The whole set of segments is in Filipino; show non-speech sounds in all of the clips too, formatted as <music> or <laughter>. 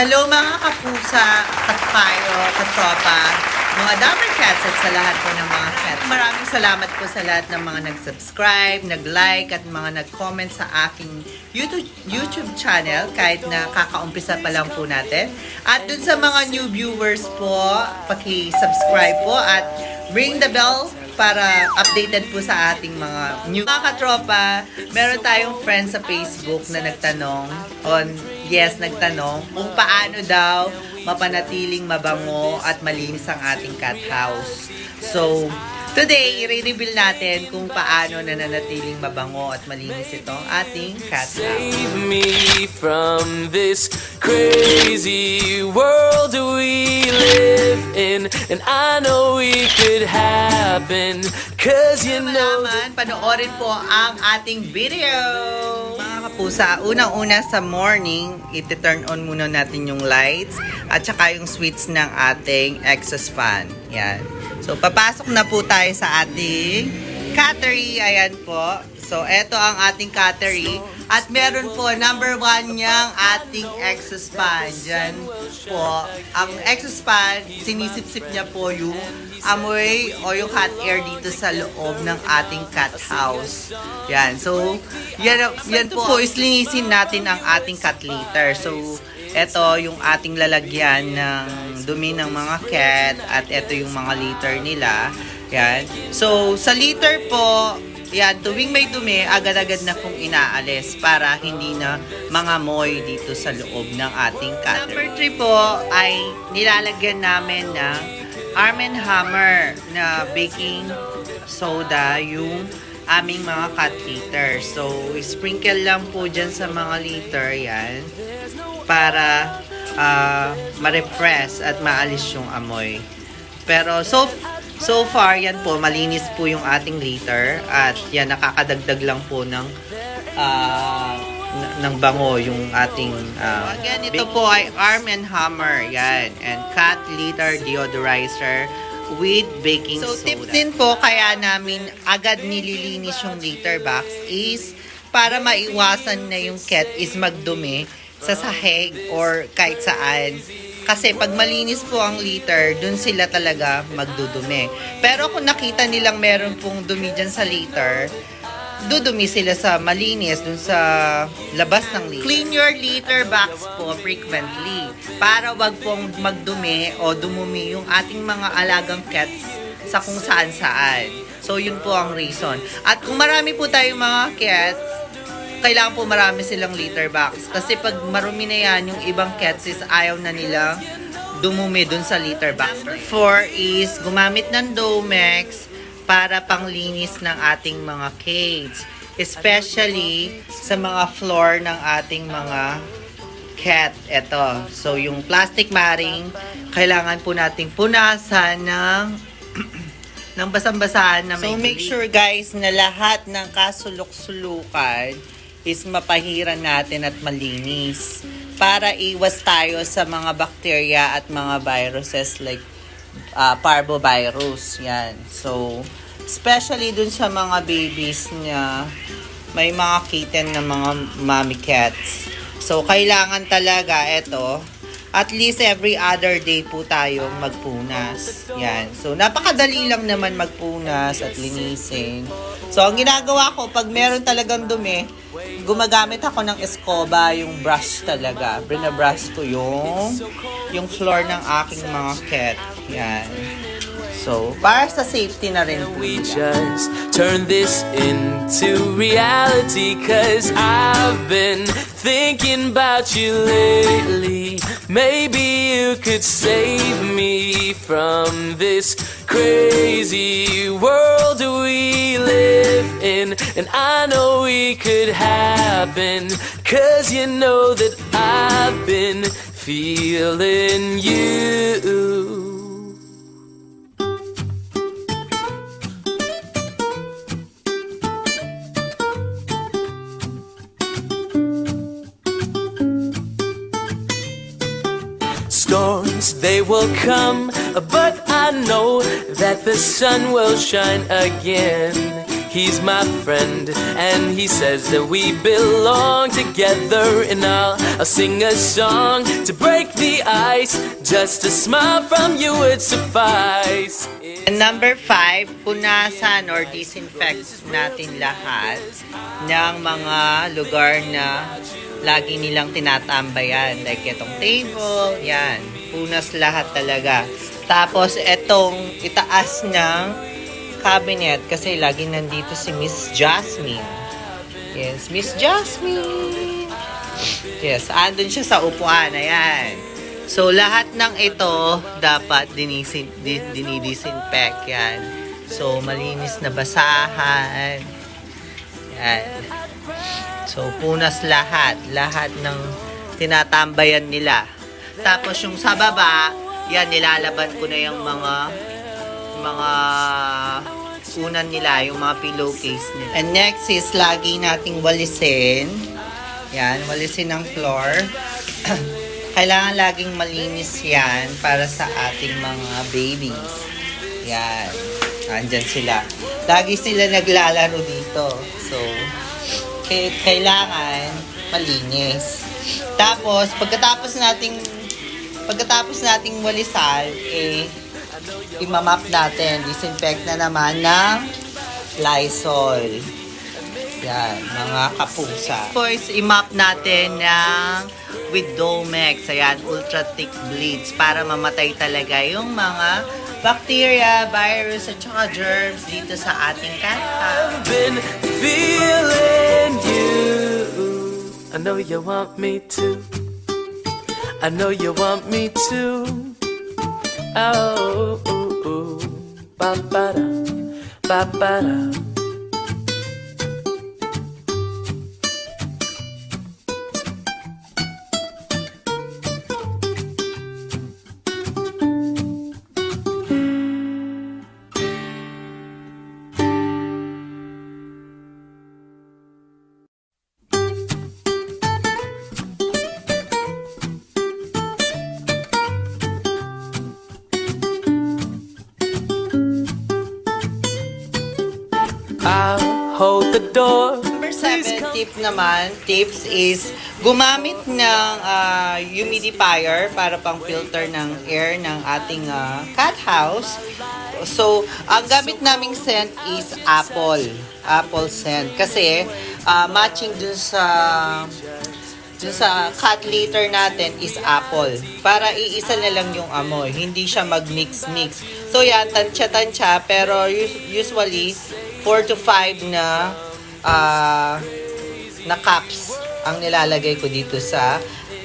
Hello mga kapusa, katpayo, katropa, mga Dapper Cats at sa lahat po ng mga cats. Maraming salamat po sa lahat ng mga nag-subscribe, nag-like at mga nag-comment sa aking YouTube, YouTube channel kahit na kakaumpisa pa lang po natin. At dun sa mga new viewers po, paki-subscribe po at ring the bell para updated po sa ating mga new mga katropa. Meron tayong friend sa Facebook na nagtanong on yes, nagtanong kung paano daw mapanatiling mabango at malinis ang ating cat house. So, today, i-reveal natin kung paano nananatiling mabango at malinis itong ating cat house. Save me from this crazy world we live in. And I know it could happen. Cause you know. malaman, panoorin po ang ating video. Mga kapusa, unang-una sa morning, iti-turn on muna natin yung lights at saka yung switch ng ating exhaust fan. Yan. So, papasok na po tayo sa ating cattery. Ayan po. So, eto ang ating cattery. At meron po, number one niyang ating exhaust fan. Diyan po. Ang exhaust fan, sinisip-sip niya po yung amoy o yung hot air dito sa loob ng ating cat house. Yan. So, yan, yan po, po is natin ang ating cat litter. So, ito yung ating lalagyan ng dumi ng mga cat at ito yung mga litter nila. Yan. So, sa litter po, yan, tuwing may dumi, agad-agad na kong inaalis para hindi na mga moy dito sa loob ng ating cutter. Number 3 po ay nilalagyan namin ng Arm Hammer na baking soda yung aming mga cat litter. So, sprinkle lang po dyan sa mga liter yan para ah, ma-refresh at maalis yung amoy. Pero so so far yan po malinis po yung ating liter at yan nakakadagdag lang po ng n- ng bango yung ating ah, again ito po ay Arm and Hammer yan and cat litter deodorizer with baking So, soda. tips din po kaya namin agad nililinis yung litter box is para maiwasan na yung cat is magdumi sa sahig or kahit saan. Kasi pag malinis po ang litter, dun sila talaga magdudumi. Pero kung nakita nilang meron pong dumi dyan sa litter, dudumi sila sa malinis dun sa labas ng litter. Clean your litter box po frequently para wag pong magdumi o dumumi yung ating mga alagang cats sa kung saan saan. So yun po ang reason. At kung marami po tayong mga cats, kailangan po marami silang litter box. Kasi pag marumi na yan, yung ibang cats is ayaw na nilang dumumi dun sa litter box. Four is gumamit ng Domex para panglinis ng ating mga cage. Especially sa mga floor ng ating mga cat. Ito. So, yung plastic matting, kailangan po nating punasan ng <clears throat> ng basang-basahan na may So, make sure guys na lahat ng kasulok-sulukan is mapahiran natin at malinis para iwas tayo sa mga bacteria at mga viruses like uh, parvovirus. Yan. So, especially dun sa mga babies niya, may mga kitten na mga mommy cats. So, kailangan talaga ito, at least every other day po tayong magpunas. Yan. So, napakadali lang naman magpunas at linisin. So, ang ginagawa ko, pag meron talagang dumi, gumagamit ako ng escoba, yung brush talaga. Binabrush ko yung, yung floor ng aking mga cat. Yan. So, para sa safety na rin po We just turn this into reality. Cause I've been thinking about you lately. Maybe you could save me from this crazy world we live in. And I know it could happen. Cause you know that I've been feeling you. They will come, but I know that the sun will shine again. he's my friend, and he says that we belong together. And I'll, I'll sing a song to break the ice. Just a smile from you would suffice. Number five, punasan or disinfect natin lahat ng mga lugar na lagi nilang tinatambayan. Like itong table, yan. Punas lahat talaga. Tapos itong itaas ng cabinet kasi lagi nandito si Miss Jasmine. Yes, Miss Jasmine. Yes, andun siya sa upuan. Ayan. So, lahat ng ito dapat dinisin, di- dinidisinfect yan. So, malinis na basahan. Yan. So, punas lahat. Lahat ng tinatambayan nila. Tapos, yung sa baba, yan, nilalaban ko na yung mga mga unan nila, yung mga pillowcase nila. And next is lagi nating walisin. Yan, walisin ng floor. <clears throat> Kailangan laging malinis yan para sa ating mga babies. Yan. Andyan sila. Lagi sila naglalaro dito. So, kailangan malinis. Tapos, pagkatapos nating pagkatapos nating walisan, eh, imamap natin, disinfect na naman ng Lysol. Yan, mga kapusa. Boys, imap natin ng with Domex, ayan, ultra thick bleach para mamatay talaga yung mga bacteria, virus, at saka germs dito sa ating kanta. I know you want me to. I know you want me to. Oh, ba ba da, ba ba da. Door. Number seven tip naman, tips is gumamit ng ah, humidifier para pang filter ng air ng ating ah, cat house. So, ang gamit naming scent is apple. Apple scent. Kasi, ah, matching dun sa dun sa cat litter natin is apple. Para iisa na lang yung amoy. Hindi siya mag-mix-mix. So yan, tansya-tansya. Pero us- usually, 4 to 5 na ah, na cups ang nilalagay ko dito sa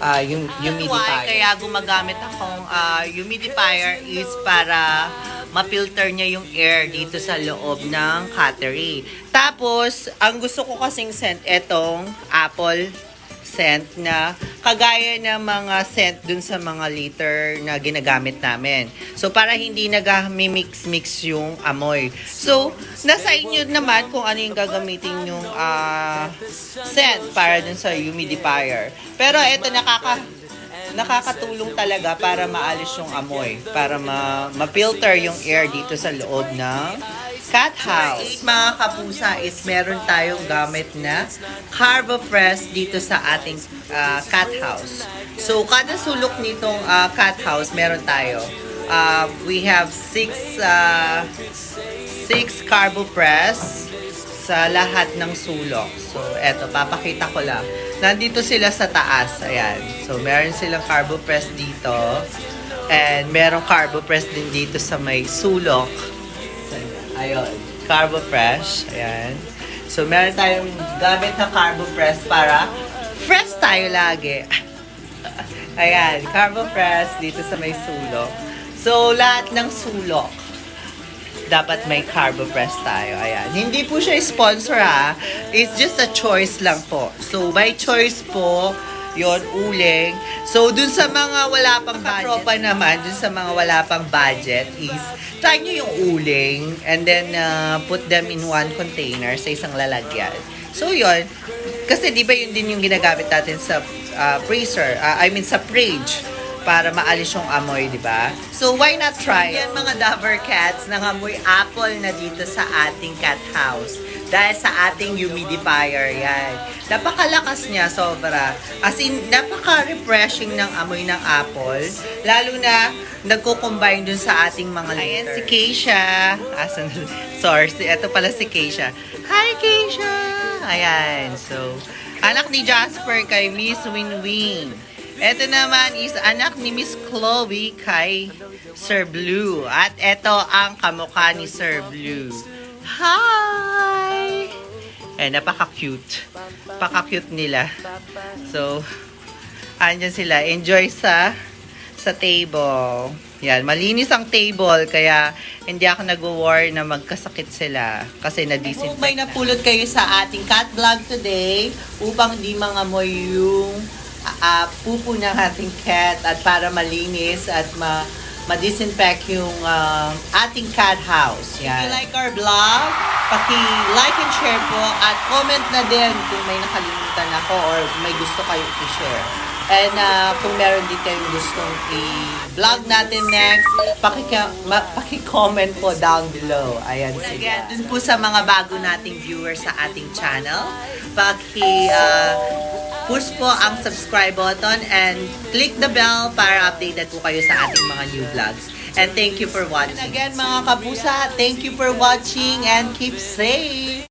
ah, yung humidifier. Kaya gumagamit akong ah, humidifier is para ma-filter niya yung air dito sa loob ng cattery. Tapos, ang gusto ko kasing scent etong apple scent na kagaya ng mga scent dun sa mga liter na ginagamit namin. So, para hindi nag-mix-mix yung amoy. So, nasa inyo naman kung ano yung gagamitin yung ah, scent para dun sa humidifier. Pero ito nakaka nakakatulong talaga para maalis yung amoy, para ma- ma-filter yung air dito sa loob ng cat house. Mga kapusa is meron tayong gamit na CarboFresh dito sa ating ah, cat house. So, kada sulok nitong ah, cat house, meron tayo. Ah, we have six ah, six CarboPress sa lahat ng sulok. So, eto, papakita ko lang. Nandito sila sa taas. Ayan. So, meron silang carbo press dito. And merong carbo press din dito sa may sulok. Ayun. Carbo fresh. Ayan. So, meron tayong gamit na carbo press para fresh tayo lagi. <laughs> Ayan. Carbo press dito sa may sulok. So, lahat ng sulok dapat may carbo press tayo. Ayan. Hindi po siya sponsor ha. It's just a choice lang po. So, by choice po, yon uling. So, dun sa mga wala pang katropa naman, dun sa mga wala pang budget is, try nyo yung uling and then uh, put them in one container sa isang lalagyan. So, yon Kasi di ba yun din yung ginagamit natin sa uh, freezer, uh, I mean sa fridge para maalis yung amoy, di ba? So, why not try? Yan mga Dover cats, nangamoy apple na dito sa ating cat house. Dahil sa ating humidifier, yan. Napakalakas niya, sobra. As in, napaka-refreshing ng amoy ng apple. Lalo na, nagko-combine dun sa ating mga litter. Ayan, si Keisha. Asan? Sorry, ito pala si Keisha. Hi, Keisha! Ayan, so, anak ni Jasper kay Miss Winwing. Ito naman is anak ni Miss Chloe kay Sir Blue. At ito ang kamukha ni Sir Blue. Hi! Eh, napaka-cute. Napaka-cute nila. So, andyan sila. Enjoy sa sa table. Yan, malinis ang table kaya hindi ako nag-war na magkasakit sila kasi na-disinfect. May napulot kayo sa ating cat vlog today upang di mangamoy yung ah, pupo ng ating cat at para malinis at ma ma-disinfect yung ah, ating cat house. Yan. If you like our vlog, paki-like and share po at comment na din kung may nakalimutan ako or may gusto kayo i-share. And ah, kung meron din kayong gustong i-vlog natin next, pakika, ma- paki-comment po down below. Ayan sila. Again, dun po sa mga bago nating viewers sa ating channel, paki ah, push po ang subscribe button and click the bell para updated po kayo sa ating mga new vlogs. And thank you for watching. And again, mga kapusa, thank you for watching and keep safe!